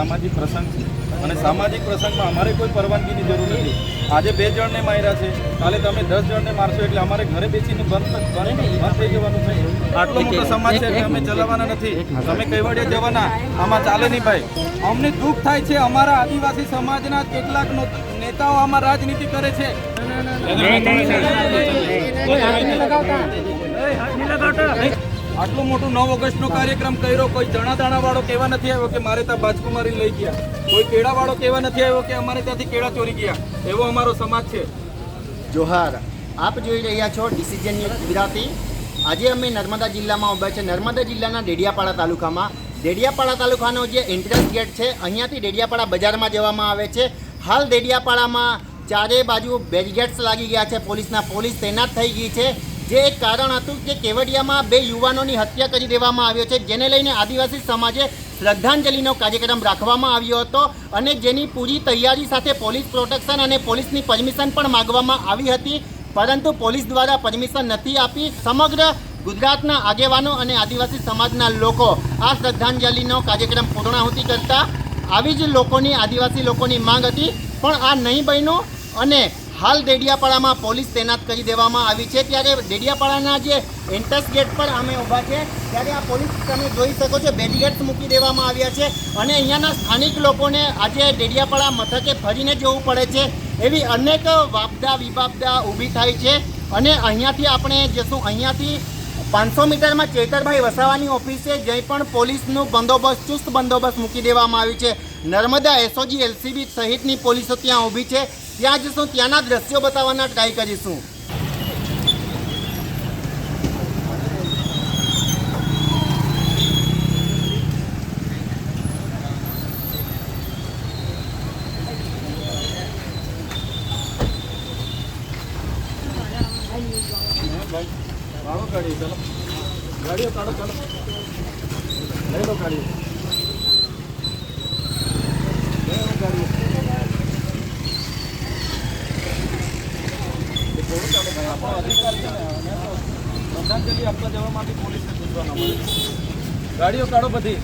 સામાજિક પ્રસંગ છે અને સામાજિક પ્રસંગમાં અમારે કોઈ પરવાનગીની જરૂર નથી આજે બે જણને માર્યા છે કાલે તમે દસ જણને મારશો એટલે અમારે ઘરે બેસીને બંધ બંધ થઈ જવાનું છે આટલો મોટો સમાજ છે કે અમે ચલાવવાના નથી તમે કઈવાડિયા જવાના આમાં ચાલે નહીં ભાઈ અમને દુઃખ થાય છે અમારા આદિવાસી સમાજના કેટલાક નેતાઓ આમાં રાજનીતિ કરે છે આટલું મોટું નવ ઓગસ્ટનો કાર્યક્રમ કર્યો, કોઈ ચણા દાણા વાળો કહેવા નથી આવ્યો કે મારે ત્યાં બાજકુમારી લઈ ગયા? કોઈ કેળા વાળો કહેવા નથી આવ્યો કે અમારે ત્યાંથી કેળા ચોરી ગયા? એવો અમારો સમાજ છે. જોહાર, આપ જોઈ રહ્યા છો ડિસિઝન ગુજરાતી. આજે અમે નર્મદા જિલ્લામાં ઊભા છે. નર્મદા જિલ્લાના ડેડિયાપાડા તાલુકામાં. ડેડિયાપાડા તાલુકાનો જે એન્ટ્રન્સ ગેટ છે, અહીંયાથી ડેડિયાપાડા બજારમાં જવામાં આવે છે. હાલ ડેડિયાપાડામાં ચારે બાજુ બેરીગેટ્સ લાગી ગયા છે પોલીસના. પોલીસ તૈનાત થઈ ગઈ છે. જે એક કારણ હતું કે કેવડિયામાં બે યુવાનોની હત્યા કરી દેવામાં આવ્યો છે, જેને લઈને આદિવાસી સમાજે શ્રદ્ધાંજલિનો કાર્યક્રમ રાખવામાં આવ્યો હતો અને જેની પૂરી તૈયારી સાથે પોલીસ પ્રોટેક્શન અને પોલીસની પરમિશન પણ માગવામાં આવી હતી, પરંતુ પોલીસ દ્વારા પરમિશન નથી આપી. સમગ્ર ગુજરાતના આગેવાનો અને આદિવાસી સમાજના લોકો આ શ્રદ્ધાંજલિનો કાર્યક્રમ પૂર્ણાહુતિ કરતા આવી જ લોકોની, આદિવાસી લોકોની માંગ હતી. પણ આ નહીં બન્યું અને હાલ ડેડિયાપાડામાં પોલીસ તૈનાત કરી દેવામાં આવી છે. ત્યારે ડેડિયાપાડાના જે એન્ટ્રન્સ ગેટ પર અમે ઊભા છે, ત્યારે આ પોલીસ તમે જોઈ શકો છો, બેરીગેટ્સ મૂકી દેવામાં આવ્યા છે અને અહીંયાના સ્થાનિક લોકોને આજે ડેડિયાપાડા મથકે ફરીને જવું પડે છે. એવી અનેક વાબદા વિવાબદા ઊભી થાય છે અને અહીંયાથી આપણે જશું. અહીંયાથી પાંચસો મીટરમાં ચેતરભાઈ વસાવાની ઓફિસ છે જ્યાં પણ પોલીસનું બંદોબસ્ત, ચુસ્ત બંદોબસ્ત મૂકી દેવામાં આવ્યું છે. નર્મદા એસઓજી, એલસીબી સહિતની પોલીસો ત્યાં ઊભી છે. ત્યાં જઈશું, ત્યાંના દ્રશ્યો બતાવવાના ટ્રાય કરીશું. ગાડી, ચાલો. ગાડીઓ કાઢો, ચાલો. લઈ લો ગાડીઓ ગાડીઓ એ થોડું ચાલો ભાઈ આપણો અધિકાર છે ને શ્રદ્ધાંજલિ આપવા જવા માટે પોલીસને પૂછવાના મળે ગાડીઓ કાઢો બધી.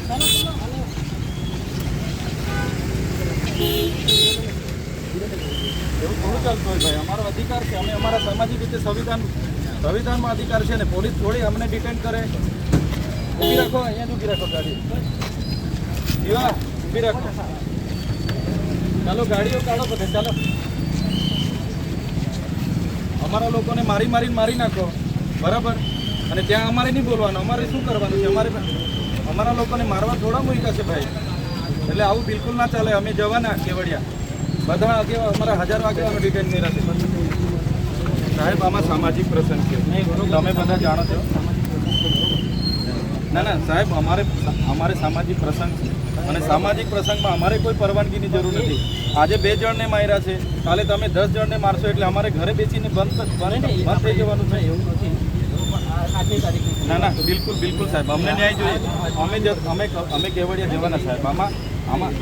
એવું થોડું ચાલતું હોય ભાઈ. અમારો અધિકાર છે. અમે અમારા સામાજિક રીતે સંવિધાન, સંવિધાનમાં અધિકાર છે ને પોલીસ થોડી અમને ડિટેન કરે. ઊભી રાખો, અહીંયા જ ઊભી રાખો ગાડી. જીવા, ઊભી રાખો. ચાલો, ગાડીઓ કાઢો બધે. ચાલો. અમારા લોકોને મારી મારીને મારી નાખો. બરાબર? અને ત્યાં અમારે નહીં બોલવાનું. અમારે શું કરવાનું છે? અમારે અમારા લોકોને મારવા થોડા મૂક્યા છે ભાઈ. એટલે આવું બિલકુલ ના ચાલે. અમે જવાના કેવડિયા. બધા આગેવા અમારા હજારો આગેવાનો ડિટેન કર્યા છે સાહેબ, આમાં સામાજિક પ્રસંગ છે. તમે બધા જાણો છો. ના ના, સાહેબ, અમારે અમારે સામાજિક પ્રસંગ છે. અને સામાજિક પ્રસંગમાં અમારે કોઈ પરવાનગીની જરૂર નથી. આજે બે જણને માર્યા છે. કાલે તમે દસ જણને મારશો એટલે અમારે ઘરે બેસીને બંધ બંધ બંધ થઈ જવાનું છે. એવું નથી. ના ના બિલકુલ બિલકુલ સાહેબ. અમને ન્યાય જોઈએ. અમે જ અમે અમે કેવડિયા જવાના સાહેબ. આમાં આમાં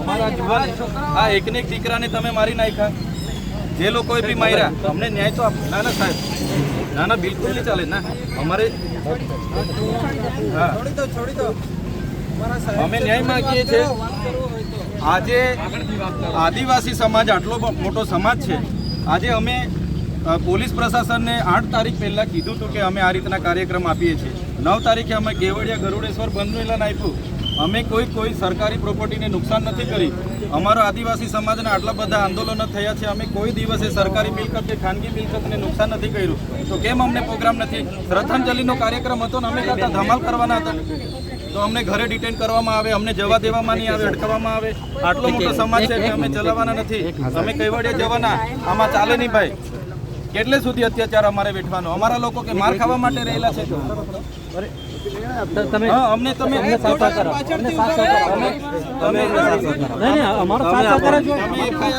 અમારા જુવાન આ એકને એક દીકરાને તમે મારી નાખ્યા. જે લોકોએ બી માર્યા. અમને ન્યાય તો આપ- ના ના સાહેબ. ના ના બિલકુલ નહીં ચાલે. ના અમારે હા. અમે ન્યાય માંગીએ છીએ. આજે આદિવાસી સમાજ આટલો મોટો સમાજ છે. આજે અમે પોલીસ પ્રશાસનને આઠ તારીખ પહેલાં કીધું હતું કે અમે આ રીતના કાર્યક્રમ આપીએ છીએ. નવ તારીખે અમે કેવડિયા ગરુડેશ્વર બંધનું એલાન આપ્યું. અમે કોઈ કોઈ સરકારી પ્રોપર્ટીને નુકસાન નથી કરી. અમારો આદિવાસી સમાજના આટલા બધા આંદોલનો થયા છે. અમે કોઈ દિવસે સરકારી મિલકત કે ખાનગી મિલકતને નુકસાન નથી કર્યું. તો કેમ અમને પ્રોગ્રામ નથી? શ્રદ્ધાંજલિનો કાર્યક્રમ હતો ને અમે ધમાલ કરવાના હતા. તો અમને ઘરે ડિટેન કરવામાં આવે અમને જવા દેવામાં નહીં આવે અટકાવવામાં આવે. આટલો મોટો સમાજ છે કે અમે ચલાવવાના નથી. તમે કઈવાડિયા જવાના આમાં ચાલે નહીં ભાઈ. કેટલે સુધી અત્યાચાર અમારે વેઠવાનો? અમારા લોકો કે માર ખાવા માટે રહેલા છે. તમે અમને તમે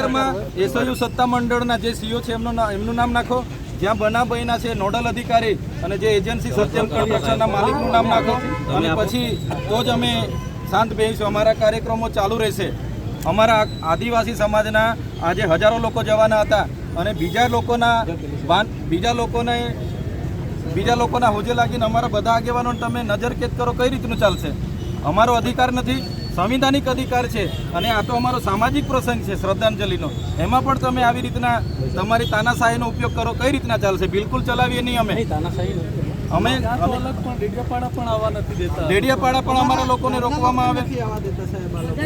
તમે એસયુ સત્તા મંડળના જે સીઓ છે એમનું નામ નાખો. જ્યાં બનાવ બન્યા છે નોડલ અધિકારી અને જે એજન્સી સત્યમ કન્સ્ટ્રક્શનના માલિકનું નામ નાખો. અને પછી તો જ અમે શાંત બેસીશું અમારા કાર્યક્રમો ચાલુ રહેશે. અમારા આદિવાસી સમાજના આજે હજારો લોકો જવાના હતા અને બીજા લોકોના બીજા લોકોને બીજા લોકોના હોજે લાગીને અમારા બધા આગેવાનોને તમે નજર કેદ કરો. કઈ રીતનું ચાલશે? અમારો અધિકાર નથી. સંવિધાનિક અધિકાર છે અને આ તો અમારો સામાજિક પ્રસંગ છે શ્રદ્ધાંજલિનો. એમાં પણ તમે આવી રીતના તમારી તાનાશાહીનો ઉપયોગ કરો કઈ રીતના ચાલશે? બિલકુલ ચલાવીએ નહીં અમે. અમે ડેડિયાપાડા પણ અમારા લોકોને રોકવામાં આવે.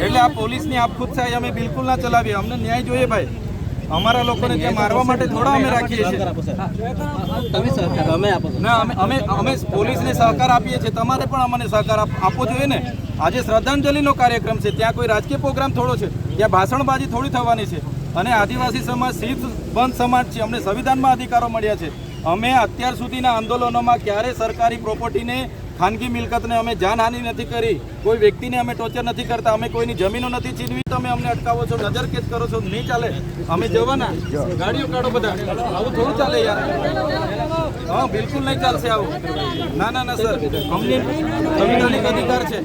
એટલે આ પોલીસની આપખુદશાહી અમે બિલકુલ ના ચલાવીએ. અમને ન્યાય જોઈએ ભાઈ. અમારા લોકોને ત્યાં મારવા માટે થોડા અમે રાખીએ છીએ. તમે અમે આપો. છો. ના અમે અમે અમે પોલીસને સહકાર આપીએ છીએ. તમારે પણ અમને સહકાર આપવો જોઈએ ને? આજે શ્રદ્ધાંજલિનો કાર્યક્રમ છે. ત્યાં કોઈ રાજકીય પ્રોગ્રામ થોડો છે. ત્યાં ભાષણબાજી થોડી થવાની છે. અને આદિવાસી સમાજ શીત બંધ સમાજ છે. અમને સંવિધાનમાં અધિકારો મળ્યા છે. અમે અત્યાર સુધીના આંદોલનોમાં ક્યારે સરકારી પ્રોપર્ટીને, ખાનગી મિલકતને અમે જાનહાનિ નથી કરી, કોઈ વ્યક્તિને અમે ટોર્ચર નથી કરતા, અમે કોઈની જમીનો નથી છીનવી, તમે અમને અટકાવો છો નજર કેદ કરો છો, નહીં ચાલે. અમે જવાના. ગાડીઓ કાઢો બધા. આવું થોડું ચાલે યાર. હા બિલકુલ નહીં ચાલશે આવું ના ના ના સર અમને સંવિધાનિક અધિકાર છે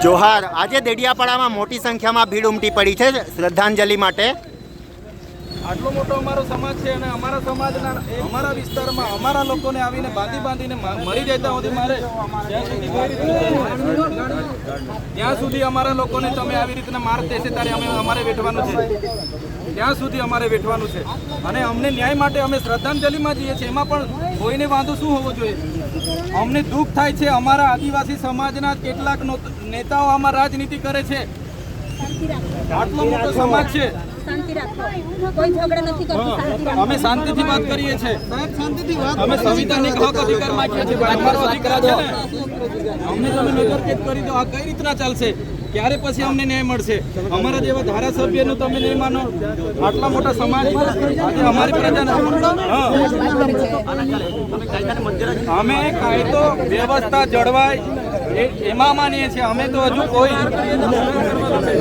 જોહાર આજે દેડિયાપાડામાં મોટી સંખ્યામાં ભીડ ઉમટી પડી છે શ્રદ્ધાંજલિ માટે આટલો મોટો અમારો સમાજ છે અને અમારા સમાજના અમારા વિસ્તારમાં અમારા લોકોને આવીને બાંધી બાંધીને મરી જતા હોતી મારે ત્યાં સુધી અમારા લોકોને તમે આવી રીતના માર દેશે ત્યારે અમે અમારે વેઠવાનું છે ત્યાં સુધી અમારે વેઠવાનું છે. અને અમને ન્યાય માટે અમે શ્રદ્ધાંજલિમાં જઈએ છીએ. એમાં પણ કોઈને વાંધો શું હોવો જોઈએ? અમને દુઃખ થાય છે. અમારા આદિવાસી સમાજના કેટલાક નેતાઓ આમાં રાજનીતિ કરે છે. આટલો મોટો સમાજ છે. શાંતિ રાખો. કોઈ ઝઘડા નથી કરતું શાંતિ રાખો. અમે શાંતિથી વાત કરીએ છીએ. અમે સંવિધાનિક હક અધિકાર માંગીએ છીએ ભાઈ, અમારો અધિકાર છે ને? અમને તમે નજરકેદ કરી દો. આ કઈ રીતના ચાલશે? ક્યારે પછી અમને ન્યાય મળશે. અમારા જેવા ધારાસભ્યનું તમે નહીં માનો. આટલા મોટા સમાજ આજે અમારી પ્રજા. અમે કાયદો, વ્યવસ્થા જળવાય. એમાં માનીએ છીએ અમે તો હજુ કોઈ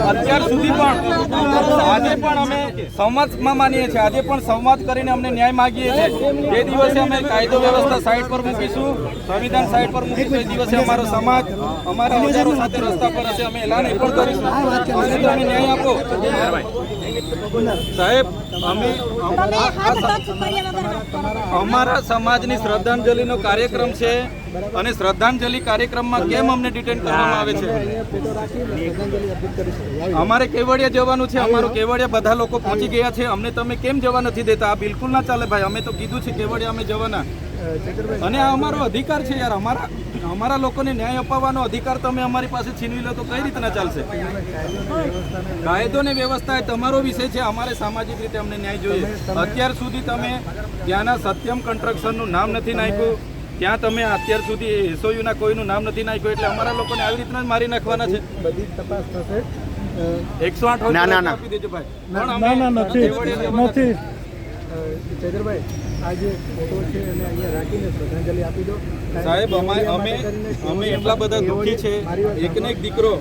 અત્યાર સુધી પણ આજે પણ અમે સંવાદમાં માનીએ છીએ. આજે પણ સંવાદ કરીને અમને ન્યાય માગીએ છીએ. તે દિવસે અમે કાયદો વ્યવસ્થા સાઈડ પર મૂકીશું સંવિધાન સાઈડ પર મૂકીશું એ દિવસે અમારો સમાજ અમારા હજારો સાથે રસ્તા પર હશે અમે એલાન એ પણ કરીશું તમે ન્યાય આપો. સાહેબ અમે અમારા સમાજની શ્રદ્ધાંજલિનો કાર્યક્રમ છે. અને શ્રદ્ધાંજલિ કાર્યક્રમમાં કેમ અમને ડિટેન કરવામાં આવે છે? અમારે કેવડિયા જવાનું છે અમારું કેવડિયા બધા લોકો પહોંચી ગયા છે. અમને તમે કેમ જવા નથી દેતા? આ બિલકુલ ના ચાલે ભાઈ. અમે તો કીધું છે કેવડિયા અમે જવાના. અને આ અમારો અધિકાર છે યાર. અમારા અમારા લોકોને ન્યાય અપાવવાનો અધિકાર તમે અમારી પાસે છીનવી લો તો કઈ રીતના ચાલશે? કાયદો ને વ્યવસ્થા એ તમારો વિષય છે. અમારે સામાજિક રીતે અમને ન્યાય જોઈએ. અત્યાર સુધી તમે ત્યાંના સત્યમ કન્સ્ટ્રક્શનનું નામ નથી નાખ્યું. ત્યાં તમે અત્યાર સુધી એસઓયુના કોઈનું નામ નથી નાખ્યું એટલે અમારા લોકોને આવી રીતના જ મારી નાખવાના છે. બધી તપાસ થશે. એકસો આઠ ના, ના, ના. આપી દેજો ભાઈ. ના ના નથી. નથી ચૈતરભાઈ આ જે ફોટો છે અને અહીંયા રાખીને શ્રદ્ધાંજલિ આપી દો. સાહેબ અમે અમે અમે એટલા બધા દુઃખી છે. એક ને એક દીકરો.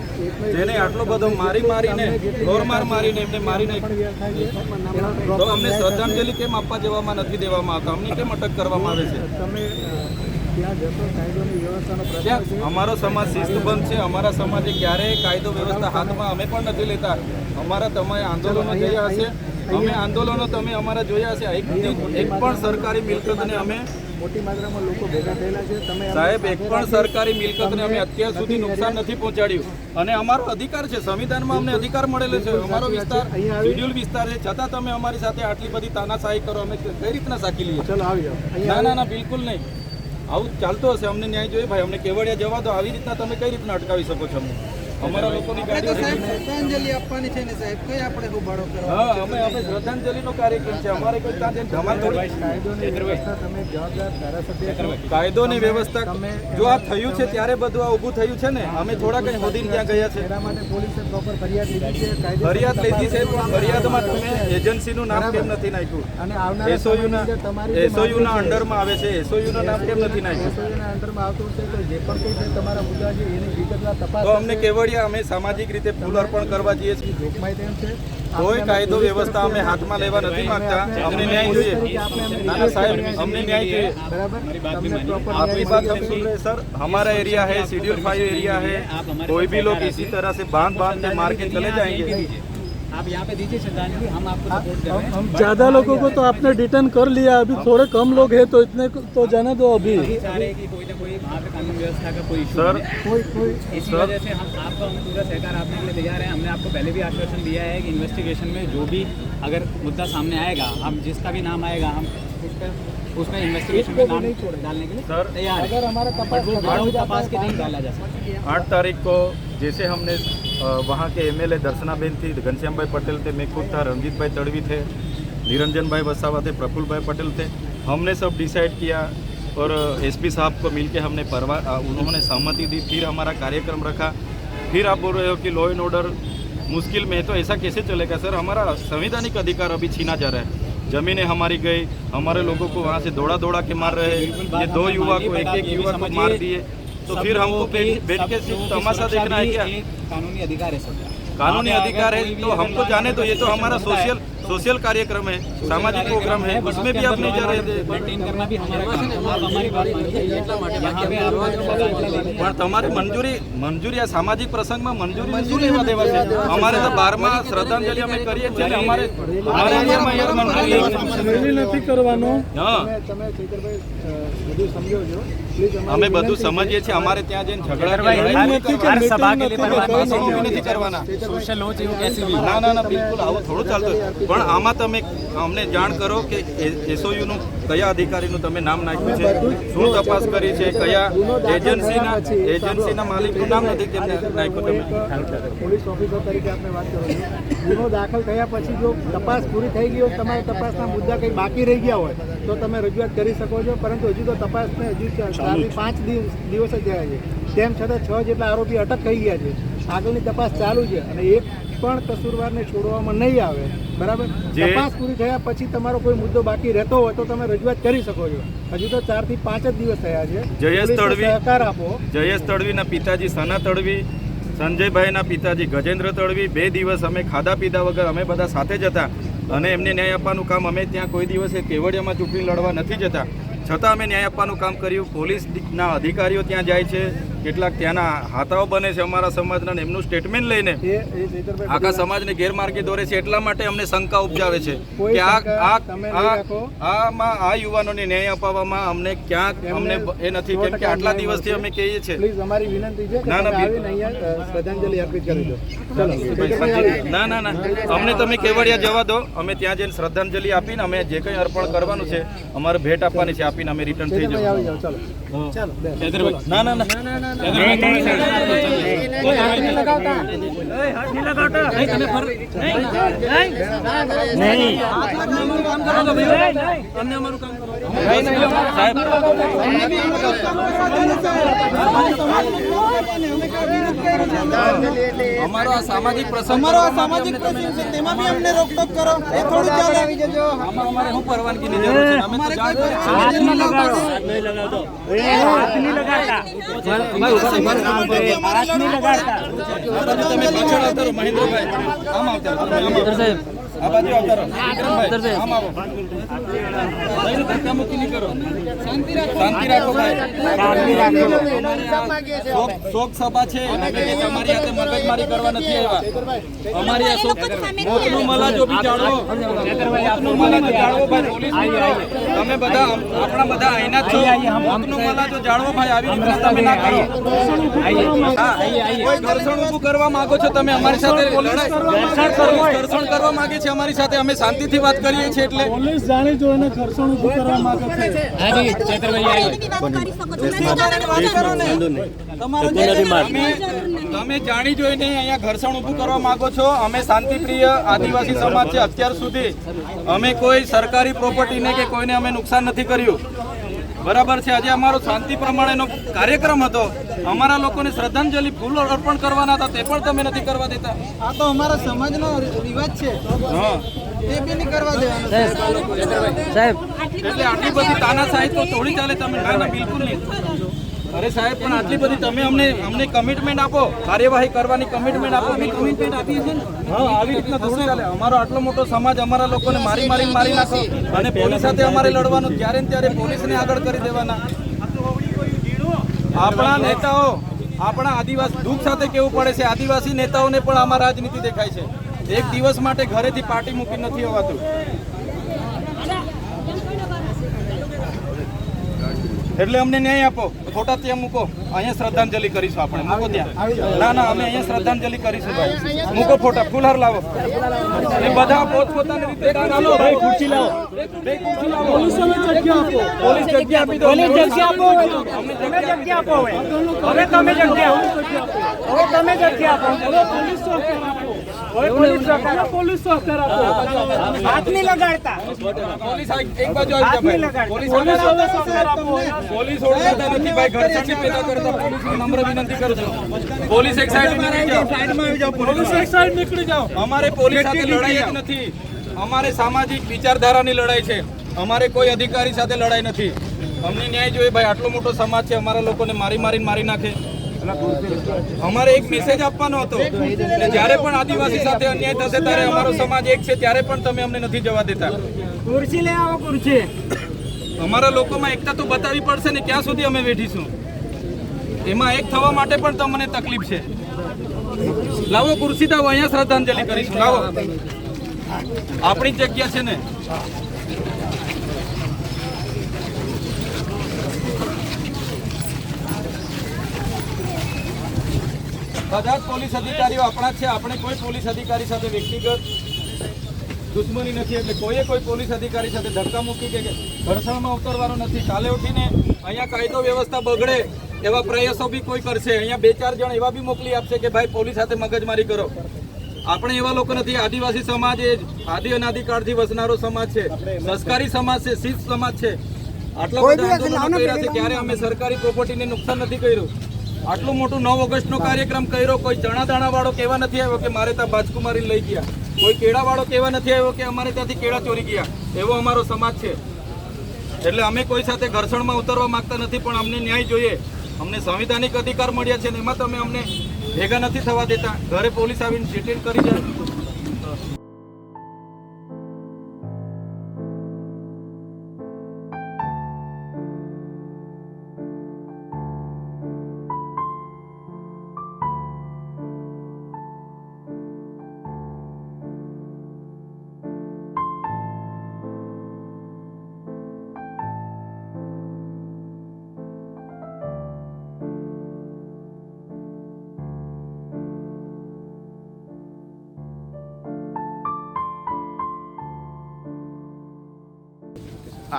જેને આટલો બધો મારી મારીને ઢોર માર મારીને એમને મારી નાખ્યો તો અમને શ્રદ્ધાંજલિ કેમ આપવા જવામાં નથી દેવામાં આવતા? અમને કેમ અટક કરવામાં આવે છે? તમે અમારો સમાજ શિસ્તબંધ છે અમારા સમાજે ક્યારેય કાયદો વ્યવસ્થા હાથમાં અમે પણ નથી લેતા. અમારા તમે આંદોલનો જોયા હશે. અમે આંદોલનો તમે અમારા જોયા હશે. એક પણ સરકારી મિલકતને અમે મોટી માત્રામાં લોકો ભેગા થયેલા છે. તમે સાહેબ એક પણ સરકારી મિલકતને અમે અત્યાર સુધી નુકસાન નથી પહોંચાડ્યું. અને અમારો અધિકાર છે સંવિધાનમાં અમને અધિકાર મળેલો છે. અમારો વિસ્તાર શિડ્યુલ વિસ્તાર છે. છતાં તમે અમારી સાથે આટલી બધી તાનાશાહી કરો અમે કઈ રીતના સાકી લઈએ? ના ના ના બિલકુલ નહીં. આવું ચાલતું હશે. અમને ન્યાય જોઈએ. ભાઈ, અમને કેવડિયા જવા દો. આવી રીતના તમે કઈ રીતના અટકાવી શકો છો અમને? અમારા લોકોની ગાડીઓ શ્રદ્ધાંજલિ આપવાની છે ને સાહેબ કઈ આપણે ઉભાડો કરો? હા અમે અમે શ્રદ્ધાંજલિનો કાર્યક્રમ છે. અમારે કોઈ ત્યાં ધમાલ થોડી કાયદોની વ્યવસ્થા તમે જવાબદાર ધારાસભ્ય છો કાયદો ની વ્યવસ્થા જો આ થયું છે ત્યારે બધું આ ઊભું થયું છે ને. અમે થોડા કઈ હોદીને ત્યાં ગયા છે. એના માટે પોલીસે પ્રોપર ફરિયાદ લીધી છે ફરિયાદ લીધી છે પણ ફરિયાદમાં તમે એજન્સીનું નામ કેમ નથી નાખ્યું? અને આવનારા એસઓયુના એસઓયુના અંડરમાં આવે છે એસઓયુનું નામ કેમ નથી નાખ્યું? એસઓયુના અંડરમાં આવતું છે તો જે પણ કોઈ છે તમારા મુદ્દા છે એની વિગતવાર તપાસ તો અમને કેવડિયા અમે સામાજિક રીતે ફૂલ અર્પણ કરવા જઈએ છીએ જોખમાય તેમ છે કોઈ કાયદો વ્યવસ્થા અમે હાથમાં લેવા નથી માંગતા અમને ન્યાય જોઈએ ના ના સાહેબ અમને ન્યાય જોઈએ બરાબર તમને પ્રોપર आपकी बात हम सुन रहे हैं सर हमारा एरिया है शेड्यूल फाइव एरिया है कोई भी लोग इसी तरह से बांध बांध के मार के चले जाएंगे आप यहाँ पे दीजिए श्रद्धांजलि हम आपको सपोर्ट कर रहे हैं। हम ज़्यादा लोगों को तो आपने डिटेन कर लिया अभी थोड़े कम लोग हैं तो इतने तो जाने दो अभी। चाह रहे कि कोई ना कोई वहाँ पे कानून व्यवस्था का कोई इशू सर कोई कोई इसी वजह से हम आपको हम पूरा सहकार आपने के लिए तैयार हैं। हमने आपको पहले भी आश्वासन दिया है कि इन्वेस्टिगेशन में जो भी अगर मुद्दा सामने आएगा हम जिसका भी नाम आएगा हम उसमें इन्वेस्टिगेशन में नाम डालने के लिए सर तैयार है। अगर हमारा के नहीं डाला जा सकता आठ तारीख को जैसे हमने वहाँ के एमएलए दर्शनाबेन थी घनश्याम भाई पटेल थे मैं खुद था रंजीत भाई तड़वी थे निरंजन भाई वसावा थे प्रफुल्ल भाई पटेल थे हमने सब डिसाइड किया और एसपी साहब को मिलके हमने परवा उन्होंने सहमति दी फिर हमारा कार्यक्रम रखा फिर आप बोल रहे हो कि लॉ एंड ऑर्डर मुश्किल में है तो ऐसा कैसे चलेगा सर हमारा संवैधानिक अधिकार अभी छीना जा रहा है जमीनें हमारी गई हमारे लोगों को वहाँ से दौड़ा दौड़ा के मार रहे हैं ये दो युवा को एक एक युवा को मार दिए तो फिर हमको बैठ बैठ के सिर्फ तमाशा देखना है क्या कानूनी अधिकार है सबका कानूनी वहाँ पे अधिकार अगर है कोई भी तो अगर हमको जाने तो ये तो हमारा होता है, सोशल सोशल कार्यक्रम है सामाजिक प्रोग्राम है उसमें भी आप नहीं जा रहे थे मेंटेन करना भी हमारा काम है आप हमारी बात मानिए यहाँ पे आपको जो श्रद्धांजलि देनी है પણ તમારી મંજૂરી મંજૂરી આ સામાજિક પ્રસંગમાં મંજૂરી શું લેવા દેવા છે અમારે તો બારમાં શ્રદ્ધાંજલિ અમે કરીએ છીએ એટલે અમારે અમારે એરિયામાં યાર મંજૂરી રેલી નથી કરવાનો હા તમે ચૈતરભાઈ અ, બધું સમજો છો પ્લીઝ અમે બધું સમજીએ છીએ અમારે ત્યાં જઈને ઝઘડા કે લડાઈ નથી કરવાની. સભા કે लिए ભાષણો બી નથી કરવાના सोशल हो चाहिए कैसे भी ના ના ના બિલકુલ આવું થોડું ચાલતું પણ આમાં તમે અમને જાણ કરો કે એસઓયુ નું કયા અધિકારીનું તમે નામ નાખ્યું છે? શું તપાસ કરી છે? કયા એજન્સીના એજન્સીના માલિકનું નામ નથી તેમને નાખ્યું તમે? પોલીસ ઓફિસર તરીકે આપણે વાત કરો છો. ગુનો દાખલ થયા પછી જો તપાસ પૂરી થઈ ગઈ હોય તમારા તપાસના મુદ્દા કંઈ બાકી રહી ગયા હોય તો તમે રજૂઆત કરી શકો છો. પરંતુ હજુ તો તપાસને હજુ ચાર- ચારથી પાંચ દિવસ દિવસ જ થયા છે. તેમ છતાં છ જેટલા આરોપી અટક થઈ ગયા છે. આગળની તપાસ ચાલુ છે અને એક પણ કસૂરવારને છોડવામાં નહીં આવે બરાબર? તપાસ પૂરી થયા પછી તમારો કોઈ મુદ્દો બાકી રહેતો હોય તો તમે રજૂઆત કરી શકો છો. હજુ તો ચારથી પાંચ જ દિવસ થયા છે. જયેશ તડવી. સહકાર આપો. જયેશ તડવીના પિતાજી સના તડવી સંજયભાઈના પિતાજી ગજેન્દ્ર તડવી બે દિવસ અમે ખાધા પીધા વગર અમે બધા સાથે જ હતા અને એમને ન્યાય આપવાનું કામ અમે ત્યાં કોઈ દિવસે કેવડિયામાં ચૂંટણી લડવા નથી જતા. છતાં અમે ન્યાય આપવાનું કામ કર્યું. પોલીસના અધિકારીઓ ત્યાં જાય છે. કેટલાક ત્યાંના હાથાઓ બને છે અમારા સમાજના એમનું સ્ટેટમેન્ટ લઈને. આખા સમાજને ગેરમાર્ગે દોરે છે એટલા માટે અમને શંકા ઉપજાવે છે કે આ. આમાં આ યુવાનોને ન્યાય અપાવવામાં અમને ક્યાંક અમને એ નથી કેમ કે આટલા દિવસથી અમે કહીએ છીએ. પ્લીઝ અમારી વિનંતી છે ના, ના, શ્રદ્ધાંજલિ અર્પિત કરી દો. ના ના ના. અમને તમે કેવડિયા જવા દો. અમે ત્યાં જઈને શ્રદ્ધાંજલિ આપીને અમે જે કંઈ અર્પણ કરવાનું છે અમારે ભેટ આપવાની છે આપીને અમે રિટર્ન થઈ જવું ચાલો. ચાલો ના ના ના. કોઈ હાથ નહીં લગાવતા અમારો આ સામાજિક પ્રસંગ અમારો આ સામાજિક પ્રસંગ છે. તેમાં બી અમને રોકટોક કરો. એ થોડું ચાલે. આમાં અમારે શું પરવાનગીની જરૂર છે? અમે તો જાણ તમે પાછળ આવતા મહેન્દ્રભાઈ. આવતા આમ આવતા. આ બાજુ આવતા રહો. આમ આવો. શાંતિ સભા છે તમારી હાથે મગજમારી કરવા નથી આવ્યા અમારી આ શોક મોતનું મલાજો બી જાળવો મોતનું મલાજો તમે બધા આપણા બધા અહીંના છો મોતનું મલાજો જાળવો ભાઈ આવી કોઈ ઘર્ષણ ઊભું કરવા માંગો છો તમે અમારી સાથે લડાઈ ઘર્ષણ કરવા માંગે છે અમારી સાથે અમે શાંતિથી વાત કરીએ છીએ એટલે પોલીસ જાણી જોઈને ઘર્ષણ ઉભું કરવા માંગે છે. હાજી તમે તમે જાણી જોઈને અહીંયા ઘર્ષણ ઊભું કરવા માંગો છો. અમે શાંતિપ્રિય આદિવાસી સમાજ છે અત્યાર સુધી. અમે કોઈ સરકારી પ્રોપર્ટીને કે કોઈને અમે નુકસાન નથી કર્યું. બરાબર છે. આજે અમારો શાંતિ પ્રમાણેનો કાર્યક્રમ હતો. અમારા લોકોને શ્રદ્ધાંજલિ ફૂલ અર્પણ કરવાના હતા. તે પણ તમે નથી કરવા દેતા. આ તો અમારા સમાજનો રિવાજ છે. હા. એ બી નહીં કરવા દેવાનું. એટલે આટલી બધી તાનાશાહી તો થોડી ચાલે તમે. બિલકુલ નહીં. અરે સાહેબ પણ આટલી બધી તમે અમને અમને કમિટમેન્ટ આપો. કાર્યવાહી કરવાની કમિટમેન્ટ આપો. કમિટમેન્ટ આપીએ છીએ ને. હા આવી રીતના થોડું ચાલે? અમારો આટલો મોટો સમાજ અમારા લોકોને મારી મારી મારી નાખો. અને પોલીસ સાથે અમારે લડવાનું ત્યારે ને ત્યારે પોલીસને આગળ કરી દેવાના. આપણા નેતાઓ આપણા આદિવાસી દુઃખ સાથે કેવું પડે છે? આદિવાસી નેતાઓને પણ આમાં રાજનીતિ દેખાય છે. એક દિવસ માટે ઘરેથી પાર્ટી મૂકી નથી અવાતું એટલે અમને ન્યાય આપો. ખોટા ત્યાં મૂકો અહીંયા શ્રદ્ધાંજલિ કરીશું આપણે. મૂકો ત્યાં. ના ના અમે અહીંયા શ્રદ્ધાંજલિ કરીશું ભાઈ. મૂકો ફોટા. ફૂલહાર લાવો. એ બધા પોતપોતાની રીતે લાવો ભાઈ ખુરશી લાવો. બે ખુરશી લાવો. પોલીસોને જગ્યા આપો. પોલીસ જગ્યા આપી દો. પોલીસ જગ્યા આપો. અમને જગ્યા આપો હવે. તમે જગ્યા આપો હવે તમે જગ્યા આપો. હવે પોલીસ સહકાર આપો પોલીસ સહકાર આપો પોલીસ સહકાર આપો. હાથ નહીં લગાડતા. પોલીસ એક બાજુ આવી જા ભાઈ. પોલીસ પોલીસ હવે સહકાર આપો. પોલીસ ઓળખાતા નથી ભાઈ. ઘર્ષણની પેદા કરતા પોલીસને નમ્ર વિનંતી કરું છું પોલીસ એક સાઈડમાં આવી જાઓ. સાઈડમાં આવી જાઓ પોલીસ એક સાઈડ નીકળી જાઓ. અમારે પોલીસ સાથે લડાઈ નથી. અમારે સામાજિક વિચારધારાની લડાઈ છે. અમારે કોઈ અધિકારી સાથે લડાઈ નથી. અમને ન્યાય જોઈએ ભાઈ. આટલો મોટો સમાજ છે. અમારા લોકોને મારી મારીને મારી નાખે. અમારે એક મેસેજ આપવાનો હતો. કે જ્યારે પણ આદિવાસી સાથે અન્યાય થશે ત્યારે અમારો સમાજ એક છે ત્યારે પણ તમે અમને નથી જવા દેતા. ખુરશી લે આવો ખુરશી અમારા લોકોમાં એકતા તો બતાવી પડશે ને ક્યાં સુધી અમે બેઠીશું એમાં એક થવા માટે પણ તમને તકલીફ છે. લાવો કુર્સી દાવો અહીંયા શ્રદ્ધાંજલિ કરીશું. લાવો. આપણી જગ્યા છે ને. બધા જ પોલીસ અધિકારીઓ આપણા છે. આપણે કોઈ પોલીસ અધિકારી સાથે વ્યક્તિગત દુશ્મની નથી. એટલે કોઈએ કોઈ પોલીસ અધિકારી સાથે ધક્કા મૂકી કે ઘર્ષણમાં ઉતરવાનું નથી. કાલે ઉઠીને અહીંયા કાયદો વ્યવસ્થા બગડે એવા પ્રયાસો બી કોઈ કરશે. અહીંયા બે ચાર જણ એવા બી મોકલી આપશે કે ભાઈ પોલીસ સાથે મગજમારી કરો. આપણે એવા લોકો નથી. આદિવાસી સમાજ એ આદિ અનાદિકાળથી વસનારો સમાજ છે. સંસ્કારી સમાજ છે. શિસ્ત સમાજ છે. આટલા બધા આંદોલનો કર્યા છે. ત્યારે અમે સરકારી પ્રોપર્ટીને નુકસાન નથી કર્યું? આટલું મોટું નવ ઓગસ્ટનો કાર્યક્રમ કર્યો, કોઈ ચણા વાળો કેવા નથી આવ્યો કે મારે ત્યાં બાજકુમારી લઈ ગયા? કોઈ કેળા વાળો કહેવા નથી આવ્યો કે અમારે ત્યાંથી કેળા ચોરી ગયા? એવો અમારો સમાજ છે. એટલે અમે કોઈ સાથે ઘર્ષણમાં ઉતરવા માંગતા નથી, પણ અમને ન્યાય જોઈએ. અમને સંવિધાનિક અધિકાર મળ્યા છે ને એમાં તમે અમને ભેગા નથી થવા દેતા. ઘરે પોલીસ આવીને ડિટેન કરી જાય.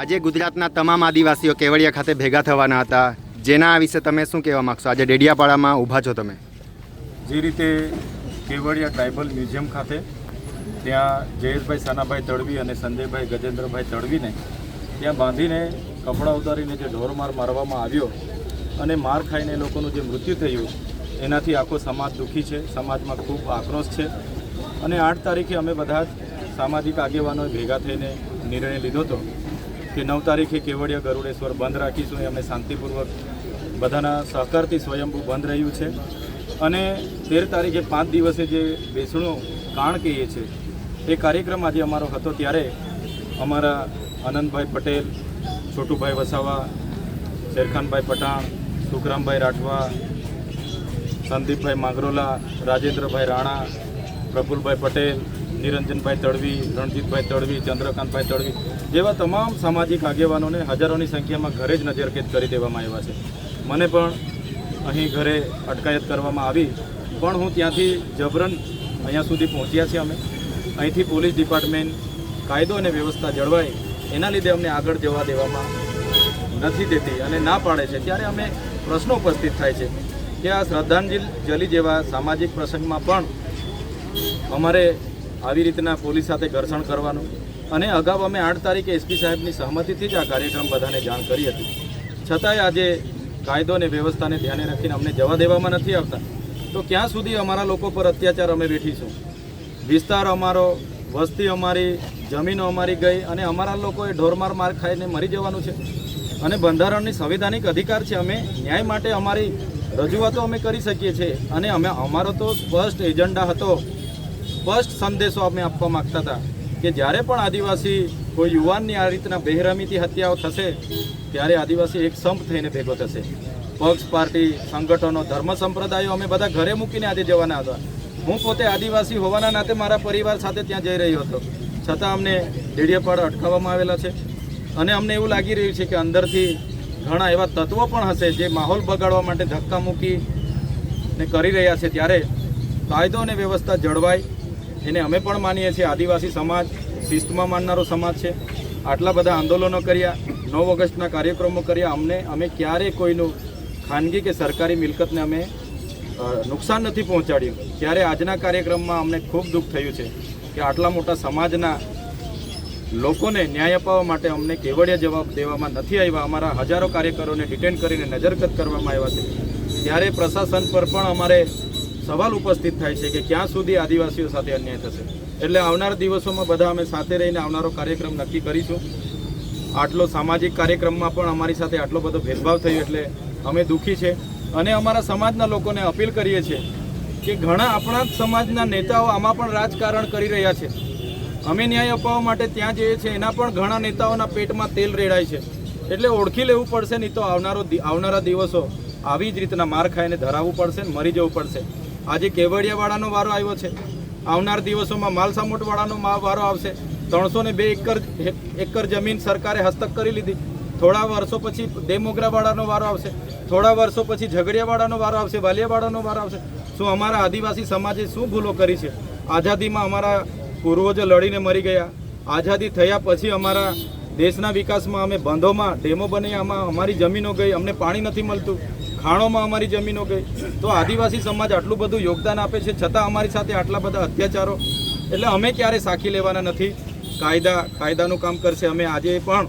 આજે ગુજરાતના તમામ આદિવાસીઓ કેવડિયા ખાતે ભેગા થવાના હતા. જેના વિશે તમે શું કહેવા માગશો? આજે ડેડિયાપાડામાં ઊભા છો તમે. જે રીતે કેવડિયા ટ્રાઇબલ મ્યુઝિયમ ખાતે ત્યાં જયેશભાઈ સાનાભાઈ તડવી અને સંજયભાઈ ગજેન્દ્રભાઈ તડવીને ત્યાં બાંધીને કપડાં ઉતારીને જે ઢોરમાર મારવામાં આવ્યો અને માર ખાઈને લોકોનું જે મૃત્યુ થયું, એનાથી આખો સમાજ દુઃખી છે. સમાજમાં ખૂબ આક્રોશ છે. અને આઠ તારીખે અમે બધા જ સામાજિક આગેવાનોએ ભેગા થઈને નિર્ણય લીધો હતો. કે નવ તારીખે કેવડિયા ગરુડેશ્વર બંધ રાખીશું એ અમે શાંતિપૂર્વક બધાના સહકારથી સ્વયંભૂ બંધ રહ્યું છે. અને તેર તારીખે પાંચ દિવસે જે બેસણો કાણ કહીએ છીએ એ કાર્યક્રમ આજે અમારો હતો ત્યારે અમારા આનંદભાઈ પટેલ, છોટુભાઈ વસાવા, શેરખાનભાઈ પઠાણ, સુખરામભાઈ રાઠવા, સંદીપભાઈ માંગરોલા, રાજેન્દ્રભાઈ રાણા, પ્રફુલભાઈ પટેલ નિરંજનભાઈ તડવી, રણજીતભાઈ તડવી, ચંદ્રકાંતભાઈ તડવી જેવા તમામ સામાજિક આગેવાનોને હજારોની સંખ્યામાં ઘરે જ નજરકેદ કરી દેવામાં આવ્યા છે. મને પણ અહીં ઘરે અટકાયત કરવામાં આવી, પણ હું ત્યાંથી જબરન અહીંયા સુધી પહોંચ્યા છીએ અમે. અહીંથી પોલીસ ડિપાર્ટમેન્ટ કાયદો અને વ્યવસ્થા જળવાય, એના લીધે અમને આગળ જવા દેવામાં નથી દેતી અને ના પાડે છે. ત્યારે અમે પ્રશ્નો ઉપસ્થિત થાય છે કે આ શ્રદ્ધાંજલિ જેવા સામાજિક પ્રસંગમાં પણ અમારે આવી રીતના પોલીસ સાથે ઘર્ષણ કરવાનું અને અગાઉ અમે આઠ તારીખે એસપી સાહેબની સહમતિથી જ આ કાર્યક્રમ બધાને જાણ કરી હતી. છતાંય આજે કાયદો અને વ્યવસ્થાને ધ્યાને રાખીને અમને જવા દેવામાં નથી આવતા. તો ક્યાં સુધી અમારા લોકો પર અત્યાચાર અમે બેઠીશું વિસ્તાર અમારો, વસ્તી અમારી, જમીનો અમારી ગઈ અને અમારા લોકોએ ઢોરમાર માર ખાઈને મરી જવાનું છે. અને બંધારણની સંવિધાનિક અધિકાર છે, અમે ન્યાય માટે અમારી રજૂઆતો અમે કરી શકીએ છીએ. અને અમે, અમારો તો સ્પષ્ટ એજન્ડા હતો. સ્પષ્ટ સંદેશો અમે આપવા માગતા હતા કે જ્યારે પણ આદિવાસી કોઈ યુવાનની આ રીતના બેહરામીથી હત્યાઓ થશે, ત્યારે આદિવાસી એક સંપ થઈને ભેગો થશે. પક્ષ, પાર્ટી, સંગઠનો, ધર્મ સંપ્રદાયો અમે બધા ઘરે મૂકીને આજે જવાના હતા. હું પોતે આદિવાસી હોવાના નાતે મારા પરિવાર સાથે ત્યાં જઈ રહ્યો હતો. છતાં અમને ડેડિયાપાડા અટકાવવામાં આવેલા છે. અને અમને એવું લાગી રહ્યું છે કે અંદરથી ઘણા એવા તત્વો પણ હશે જે માહોલ બગાડવા માટે ધક્કા મૂકી ને કરી રહ્યા છે. ત્યારે કાયદો અને વ્યવસ્થા જળવાય. એને અમે પણ માનીએ છીએ. આદિવાસી સમાજ, શિસ્તમાં માનનારો સમાજ છે. આટલા બધા આંદોલનો કર્યા, નવ ઓગસ્ટના કાર્યક્રમો કર્યા. અમને, અમે ક્યારેય કોઈનું ખાનગી કે સરકારી મિલકતને અમે નુકસાન નથી પહોંચાડ્યું. ત્યારે આજના કાર્યક્રમમાં અમને ખૂબ દુઃખ થયું છે કે આટલા મોટા સમાજના લોકોને ન્યાય અપાવવા માટે અમને કેવડિયા જવાબ દેવામાં નથી આવ્યા. અમારા હજારો કાર્યકરોને ડિટેન કરીને નજરકદ કરવામાં આવ્યા છે. ત્યારે પ્રશાસન પર પણ અમારે સવાલ ઉપસ્થિત થાય છે કે ક્યાં સુધી આદિવાસીઓ સાથે અન્યાય થશે? એટલે આવનાર દિવસોમાં બધા અમે સાથે રહીને આવનારો કાર્યક્રમ નક્કી કરીશું. આટલો સામાજિક કાર્યક્રમમાં પણ અમારી સાથે આટલો બધો ભેદભાવ થયો એટલે અમે દુઃખી છે. અને અમારા સમાજના લોકોને અપીલ કરીએ છીએ કે ઘણા આપણા સમાજના નેતાઓ આમાં પણ રાજકારણ કરી રહ્યા છે. અમે ન્યાય અપાવવા માટે ત્યાં જઈએ છીએ, એના પણ ઘણા નેતાઓના પેટમાં તેલ રેડાય છે. એટલે ઓળખી લેવું પડશે, નહીં તો આવનારો આવનારા દિવસો આવી જ રીતના માર ખાઈને ધરાવવું પડશે મરી જવું પડશે. આજે કેવડિયાવાળાનો વારો આવ્યો છે. આવનાર દિવસોમાં માલસામોટવાળાનો વારો આવશે. ત્રણસો ને બે એકર એકર જમીન સરકારે હસ્તક કરી લીધી. થોડા વર્ષો પછી દેમોગરાવાળાનો વારો આવશે. થોડા વર્ષો પછી ઝઘડિયાવાળાનો વારો આવશે, વાલિયાવાળાનો વારો આવશે. શું અમારા આદિવાસી સમાજે શું ભૂલો કરી છે? આઝાદીમાં અમારા પૂર્વજો લડીને મરી ગયા. આઝાદી થયા પછી અમારા દેશના વિકાસમાં અમે બંધોમાં, ડેમો બનાવ્યામાં અમારી જમીનો ગઈ, અમને પાણી નથી મળતું. ખાણોમાં અમારી જમીનો ગઈ. તો આદિવાસી સમાજ આટલું બધું યોગદાન આપે છે, છતાં અમારી સાથે આટલા બધા અત્યાચારો. એટલે અમે ક્યારે સાખી લેવાના નથી? કાયદા, કાયદાનું કામ કરશે અમે આજે પણ.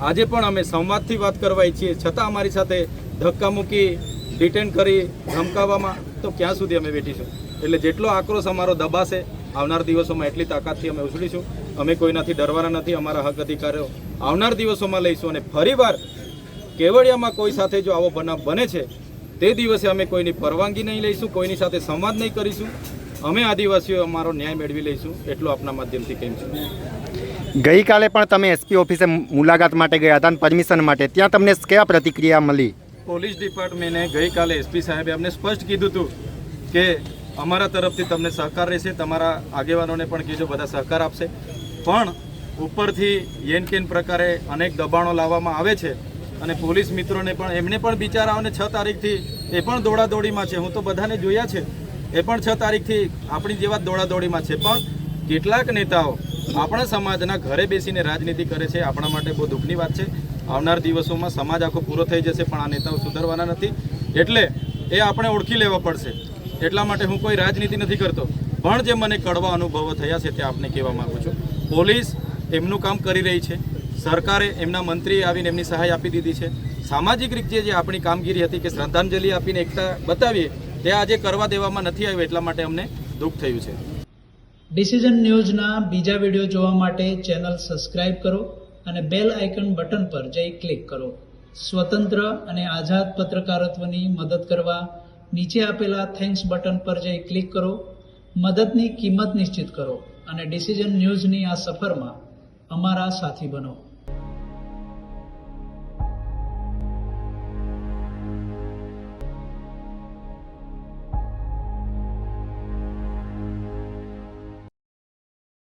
આજે પણ અમે સંવાદથી વાત કરવા ઈચ્છીએ, છતાં અમારી સાથે ધક્કા મૂકી ડિટેન કરી, ધમકાવવામાં, તો ક્યાં સુધી અમે બેઠીશું? એટલે જેટલો આક્રોશ અમારો દબાશે, આવનાર દિવસોમાં એટલી તાકાતથી અમે ઉછળીશું. અમે કોઈનાથી ડરવાના નથી, અમારા હક અધિકારો આવનાર દિવસોમાં લઈશું અને ફરીવાર કેવડિયામાં કોઈ સાથે જો આવો બનાવ બને છે તે દિવસે અમે કોઈની પરવાનગી નહીં લઈશું કોઈની સાથે સંવાદ નહીં કરીશું. અમે આદિવાસીઓ અમારો ન્યાય મેળવી લઈશું એટલું આપના માધ્યમથી કહીશું ગઈકાલે પણ તમે એસપી ઓફિસે મુલાકાત માટે ગયા હતા પરમિશન માટે. ત્યાં તમને કયા પ્રતિક્રિયા મળી? પોલીસ ડિપાર્ટમેન્ટે ગઈકાલે એસપી સાહેબે અમને સ્પષ્ટ કીધું હતું કે અમારા તરફથી તમને સહકાર રહેશે તમારા આગેવાનોને પણ કીધું બધા સહકાર આપશે. પણ ઉપરથી યેન કેન પ્રકારે અનેક દબાણો લાવવામાં આવે છે. અને પોલીસ મિત્રોને પણ, એમને પણ બિચારાઓને છ તારીખથી, એ પણ દોડાદોડીમાં છે. હું તો બધાને જોયા છે. એ પણ છ તારીખથી આપણી જેવા દોડાદોડીમાં છે. પણ કેટલાક નેતાઓ આપણા સમાજના ઘરે બેસીને રાજનીતિ કરે છે. આપણા માટે બહુ દુઃખની વાત છે. આવનાર દિવસોમાં સમાજ આખો પૂરો થઈ જશે, પણ આ નેતાઓ સુધરવાના નથી. એટલે એ આપણે ઓળખી લેવા પડશે. એટલા માટે હું કોઈ રાજનીતિ નથી કરતો. પણ જે મને કડવા અનુભવો થયા છે તે આપને કહેવા માગું છું. પોલીસ એમનું કામ કરી રહી છે. સરકારે એમના મંત્રીએ આવીને એમની સહાય આપી દીધી છે. સામાજિક રીતે જે આપણી કામગીરી હતી કે શ્રદ્ધાંજલિ આપીને એકતા બતાવીએ, તે આજે કરવા દેવામાં નથી આવ્યું એટલા માટે અમને દુઃખ થયું છે. ડિસિઝન ન્યૂઝના બીજા વીડિયો જોવા માટે ચેનલ સબસ્ક્રાઇબ કરો અને બેલ આઇકન બટન પર જઈ ક્લિક કરો. સ્વતંત્ર અને આઝાદ પત્રકારત્વની મદદ કરવા નીચે આપેલા થેન્ક્સ બટન પર જઈ ક્લિક કરો. મદદની કિંમત નિશ્ચિત કરો અને ડિસિઝન ન્યૂઝની આ સફરમાં અમારા સાથી બનો.